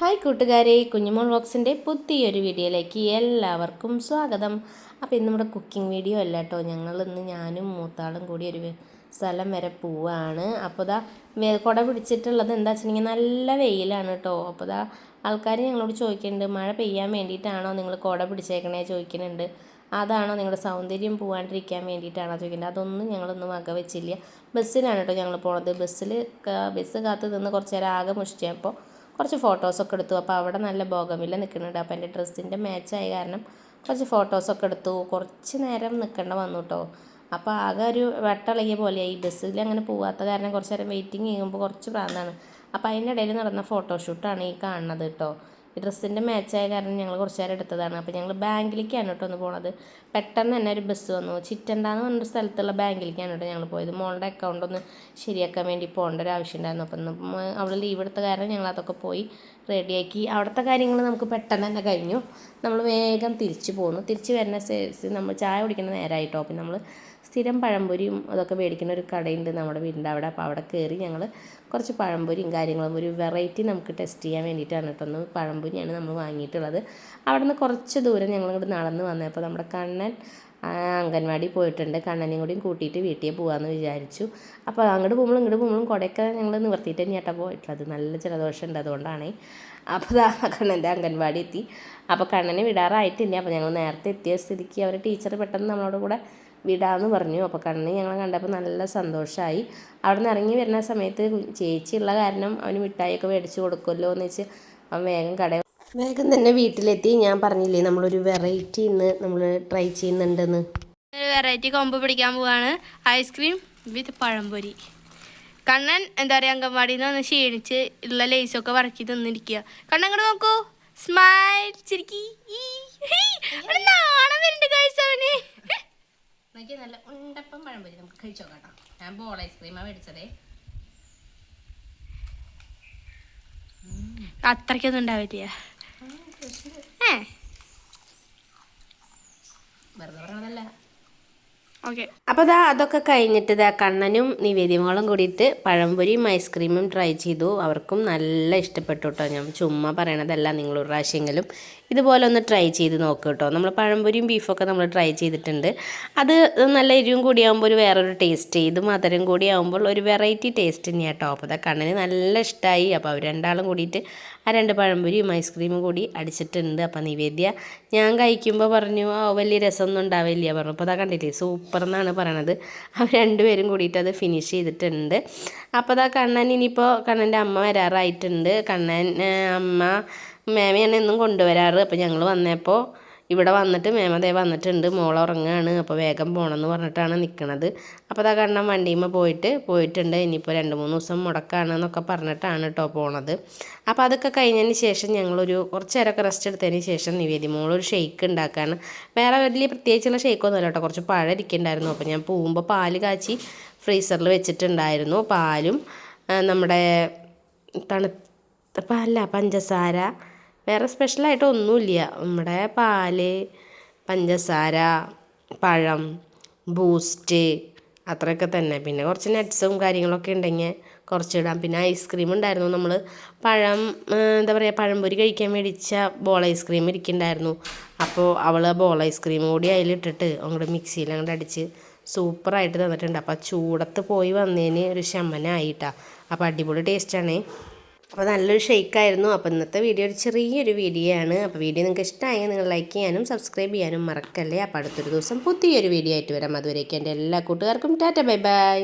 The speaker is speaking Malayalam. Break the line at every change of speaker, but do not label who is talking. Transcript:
ഹായ് കൂട്ടുകാരെ കുഞ്ഞുമോൾ ബോക്സിന്റെ പുതിയൊരു വീഡിയോയിലേക്ക് എല്ലാവർക്കും സ്വാഗതം. അപ്പോൾ ഇന്ന് നമ്മുടെ കുക്കിംഗ് വീഡിയോ അല്ല കേട്ടോ. ഞങ്ങൾ ഇന്ന് ഞാനും മൂത്താളും കൂടി ഒരു സ്ഥലം വരെ പോവാണ്. അപ്പോൾ ഇതാ കുട പിടിച്ചിട്ടുള്ളത് എന്താ വെച്ചിട്ടുണ്ടെങ്കിൽ നല്ല വെയിലാണ് കേട്ടോ. അപ്പോൾ ഇതാ ആൾക്കാർ ഞങ്ങളോട് ചോദിക്കുന്നുണ്ട് മഴ പെയ്യാൻ വേണ്ടിയിട്ടാണോ നിങ്ങൾ കുട പിടിച്ചേക്കണേ? ചോദിക്കുന്നുണ്ട്. അതാണോ നിങ്ങളുടെ സൗന്ദര്യം പോകാണ്ടിരിക്കാൻ വേണ്ടിയിട്ടാണോ ചോദിക്കുന്നത് അതൊന്നും ഞങ്ങളൊന്നും വക വെച്ചില്ല. ബസ്സിലാണ് കേട്ടോ ഞങ്ങൾ പോണത്. ബസ്സിൽ ബസ് കാത്ത് നിന്ന് കുറച്ച് നേരം ആകെ മുഷിച്ചപ്പോൾ കുറച്ച് ഫോട്ടോസൊക്കെ എടുത്തു. അപ്പോൾ അവിടെ നല്ല ഭോഗമില്ല നിൽക്കുന്നുണ്ട്. അപ്പോൾ എന്റെ ഡ്രസ്സിന്റെ മാച്ചായ കാരണം കുറച്ച് ഫോട്ടോസൊക്കെ എടുത്തു. കുറച്ച് നേരം നിൽക്കേണ്ട വന്നു കേട്ടോ അപ്പോൾ ആകെ ഒരു വെട്ടളകിയ പോലെയായി. ബസ്സിൽ അങ്ങനെ പോകാത്ത കാരണം കുറച്ച് നേരം വെയിറ്റിംഗ് ചെയ്യുമ്പോൾ കുറച്ച് പ്രാന്താണ് അപ്പോൾ അതിന്റെ ഇടയിൽ നടന്ന ഫോട്ടോഷൂട്ടാണ് ഈ കാണുന്നത് കേട്ടോ ഈ ഡ്രസ്സിന്റെ മാച്ചായ കാരണം ഞങ്ങൾ കുറച്ച് നേരം എടുത്തതാണ്. അപ്പോൾ ഞങ്ങൾ ബാങ്കിലേക്കാണ് കേട്ടോ ഒന്ന് പോണത്. പെട്ടെന്ന് തന്നെ ഒരു ബസ് വന്നു. ചിറ്റണ്ടാന്ന് പറഞ്ഞൊരു സ്ഥലത്തുള്ള ബാങ്കിലേക്കാണ് കേട്ടോ ഞങ്ങൾ പോയത്. മോളുടെ അക്കൗണ്ട് ഒന്ന് ശരിയാക്കാൻ വേണ്ടി പോകേണ്ട ഒരു ആവശ്യം ഉണ്ടായിരുന്നു. അപ്പം അവൾ ലീവ് എടുത്ത കാരണം ഞങ്ങൾ അതൊക്കെ പോയി റെഡിയാക്കി അവിടുത്തെ കാര്യങ്ങൾ നമുക്ക് പെട്ടെന്ന് തന്നെ കഴിഞ്ഞു. നമ്മൾ വേഗം തിരിച്ചു പോന്നു. തിരിച്ച് വരുന്ന നമ്മൾ ചായ കുടിക്കുന്ന നേരമായിട്ടോ അപ്പം നമ്മൾ സ്ഥിരം പഴംപൊരിയും അതൊക്കെ മേടിക്കുന്ന ഒരു കടയുണ്ട് നമ്മുടെ വീടിന്റെ അവിടെ. അപ്പോൾ അവിടെ കയറി ഞങ്ങൾ കുറച്ച് പഴംപൊരിയും കാര്യങ്ങളും ഒരു വെറൈറ്റി നമുക്ക് ടെസ്റ്റ് ചെയ്യാൻ വേണ്ടിയിട്ടാണ് കേട്ടോ. ഒന്ന് പഴംപൊരിയാണ് നമ്മൾ വാങ്ങിയിട്ടുള്ളത്. അവിടെ നിന്ന് കുറച്ച് ദൂരം ഞങ്ങൾ ഇങ്ങോട്ട് നടന്ന് വന്നപ്പോൾ നമ്മുടെ കണ്ണൻ അംഗൻവാടി പോയിട്ടുണ്ട്. കണ്ണനെയും കൂടിയും കൂട്ടിയിട്ട് വീട്ടിൽ പോകാമെന്ന് വിചാരിച്ചു. അപ്പോൾ അങ്ങോട്ട് പോകുമ്പോഴും ഇങ്ങോട്ട് പോകുമ്പോഴും കുടയൊക്കെ ഞങ്ങൾ നിവർത്തിയിട്ട് തന്നെയാട്ടാ പോയിട്ടുള്ളത്. നല്ല ജലദോഷം ഉണ്ട് അതുകൊണ്ടാണ്. അപ്പോൾ കണ്ണന്റെ അംഗൻവാടി എത്തി. അപ്പോൾ കണ്ണനെ വിടാറായിട്ടില്ല. അപ്പോൾ ഞങ്ങൾ നേരത്തെ എത്തിയ സ്ഥിതിക്ക് അവർ ടീച്ചർ പെട്ടെന്ന് നമ്മളോട് കൂടെ വിടാമെന്ന് പറഞ്ഞു. അപ്പോൾ കണ്ണി ഞങ്ങൾ കണ്ടപ്പോൾ നല്ല സന്തോഷമായി അവിടെ നിന്ന് ഇറങ്ങി വരുന്ന സമയത്ത് ചേച്ചിയുള്ള കാരണം അവന് മിഠായിയൊക്കെ മേടിച്ചു കൊടുക്കുമല്ലോ എന്ന് വെച്ച് അവൻ വേഗം കട വേഗം തന്നെ വീട്ടിലെത്തി. ഞാൻ പറഞ്ഞില്ലേ നമ്മളൊരു വെറൈറ്റി ഇന്ന് നമ്മൾ ട്രൈ ചെയ്യുന്നുണ്ടെന്ന്.
വെറൈറ്റി കൊമ്പ് പിടിക്കാൻ പോവാണ്. ഐസ്ക്രീം വിത്ത് പഴംപൊരി. കണ്ണൻ എന്താ പറയുക അംഗൻവാടിയിൽ നിന്ന് ക്ഷീണിച്ച് ഉള്ള ലേസൊക്കെ വറക്കി തിന്നിരിക്കുക കണ്ണൻ അങ്ങോട്ട് നോക്കൂ. സ്മൈൽ ചിരിക്കി. നാണം വരുന്നുണ്ട്
കഴിച്ചവൻ നല്ല ഉണ്ടപ്പം പഴംപൊരി നമുക്ക് കഴിച്ചു നോക്കാം ഞാൻ ബോൾ ഐസ്ക്രീമാണ് മേടിച്ചതേ.
അത്രയ്ക്കൊന്നും ഉണ്ടാവില്ല ഓക്കെ
അപ്പോൾ ദാ അതൊക്കെ കഴിഞ്ഞിട്ട് ദാ കണ്ണനും നിവേദ്യമോളും കൂടിയിട്ട് പഴംപൊരിയും ഐസ്ക്രീമും ട്രൈ ചെയ്തു. അവർക്കും നല്ല ഇഷ്ടപ്പെട്ടു കേട്ടോ ഞാൻ ചുമ്മാ പറയണതല്ല നിങ്ങൾ ഒരു പ്രാവശ്യമെങ്കിലും ഇതുപോലെ ഒന്ന് ട്രൈ ചെയ്ത് നോക്കുക കേട്ടോ നമ്മൾ പഴംപൊരിയും ബീഫൊക്കെ നമ്മൾ ട്രൈ ചെയ്തിട്ടുണ്ട്. അത് നല്ല എരിവും കൂടിയാകുമ്പോൾ ഒരു വേറൊരു ടേസ്റ്റ്. ഇത് മധുരം കൂടിയാകുമ്പോൾ ഒരു വെറൈറ്റി ടേസ്റ്റ് തന്നെയാണ് കേട്ടോ അപ്പോൾ ദാ കണ്ണന് നല്ല ഇഷ്ടമായി അപ്പോൾ അവർ രണ്ടാളും കൂടിയിട്ട് ആ രണ്ട് പഴംപൊരിയും ഐസ്ക്രീമും കൂടി അടിച്ചിട്ടുണ്ട്. അപ്പോൾ നിവേദ്യ ഞാൻ കഴിക്കുമ്പോൾ പറഞ്ഞു വലിയ രസമൊന്നും ഉണ്ടാവില്ല. പറഞ്ഞു. അപ്പോൾ അതാ കണ്ടില്ലേ സൂപ്പർ എന്നാണ് പറയണത്. അവർ രണ്ടുപേരും കൂടിയിട്ട് അത് ഫിനിഷ് ചെയ്തിട്ടുണ്ട്. അപ്പോൾ അതാ കണ്ണൻ ഇനിയിപ്പോൾ കണ്ണന്റെ അമ്മ വരാറായിട്ടുണ്ട്. കണ്ണൻ അമ്മ മേമയാണ് എന്നും കൊണ്ടുവരാറ്. അപ്പോൾ ഞങ്ങൾ വന്നപ്പോൾ ഇവിടെ വന്നിട്ട് മേമതേ വന്നിട്ടുണ്ട്. മോൾ ഉറങ്ങുകയാണ് അപ്പോൾ വേഗം പോകണമെന്ന് പറഞ്ഞിട്ടാണ് നിൽക്കുന്നത് അപ്പോൾ അതാ കാരണം വണ്ടിയുമ്മ പോയിട്ട് പോയിട്ടുണ്ട്. ഇനിയിപ്പോൾ രണ്ട് മൂന്ന് ദിവസം മുടക്കാണ് എന്നൊക്കെ പറഞ്ഞിട്ടാണ് കേട്ടോ പോണത്. അപ്പോൾ അതൊക്കെ കഴിഞ്ഞതിന് ശേഷം ഞങ്ങളൊരു കുറച്ച് നേരമൊക്കെ റെസ്റ്റ് എടുത്തതിന് ശേഷം നിവേദി മോളൊരു ഷെയ്ക്ക് ഉണ്ടാക്കാണ്. വേറെ വലിയ പ്രത്യേകിച്ചുള്ള ഷെയ്ക്കൊന്നുമല്ല കേട്ടോ കുറച്ച് പഴം ഇരിക്കുന്നുണ്ടായിരുന്നു അപ്പോൾ ഞാൻ പോകുമ്പോൾ പാൽ കാച്ചി ഫ്രീസറിൽ വെച്ചിട്ടുണ്ടായിരുന്നു. പാലും നമ്മുടെ തണുത്ത പാലല്ല പഞ്ചസാര വേറെ സ്പെഷ്യലായിട്ട് ഒന്നുമില്ല. നമ്മുടെ പാൽ പഞ്ചസാര പഴം ബൂസ്റ്റ് അത്രയൊക്കെ തന്നെ. പിന്നെ കുറച്ച് നട്ട്സും കാര്യങ്ങളൊക്കെ ഉണ്ടെങ്കിൽ കുറച്ചിടാം. പിന്നെ ഐസ്ക്രീം ഉണ്ടായിരുന്നു. നമ്മൾ പഴം എന്താ പറയുക പഴംപൊരി കഴിക്കാൻ മേടിച്ച ബോൾ ഐസ്ക്രീം ഇരിക്കുന്നുണ്ടായിരുന്നു. അപ്പോൾ അവൾ ബോൾ ഐസ്ക്രീം കൂടി അതിലിട്ടിട്ട് അങ്ങോട്ട് മിക്സിയിൽ അങ്ങോട്ട് അടിച്ച് സൂപ്പറായിട്ട് തന്നിട്ടുണ്ട്. അപ്പോൾ ചൂടത്ത് പോയി വന്നതിന് ഒരു ശമനമായിട്ടാണ് അപ്പോൾ അടിപൊളി ടേസ്റ്റാണേ അപ്പോൾ നല്ലൊരു ഷെയ്ക്കായിരുന്നു. അപ്പോൾ ഇന്നത്തെ വീഡിയോ ഒരു ചെറിയൊരു വീഡിയോ ആണ്. അപ്പോൾ വീഡിയോ നിങ്ങൾക്ക് ഇഷ്ടമായെങ്കിൽ നിങ്ങൾ ലൈക്ക് ചെയ്യാനും സബ്സ്ക്രൈബ് ചെയ്യാനും മറക്കല്ലേ. അപ്പോൾ അടുത്തൊരു ദിവസം പുതിയൊരു വീഡിയോ ആയിട്ട് വരാം. അതുവരേക്കും എന്റെ എല്ലാ കൂട്ടുകാർക്കും ടാറ്റ. Bye bye.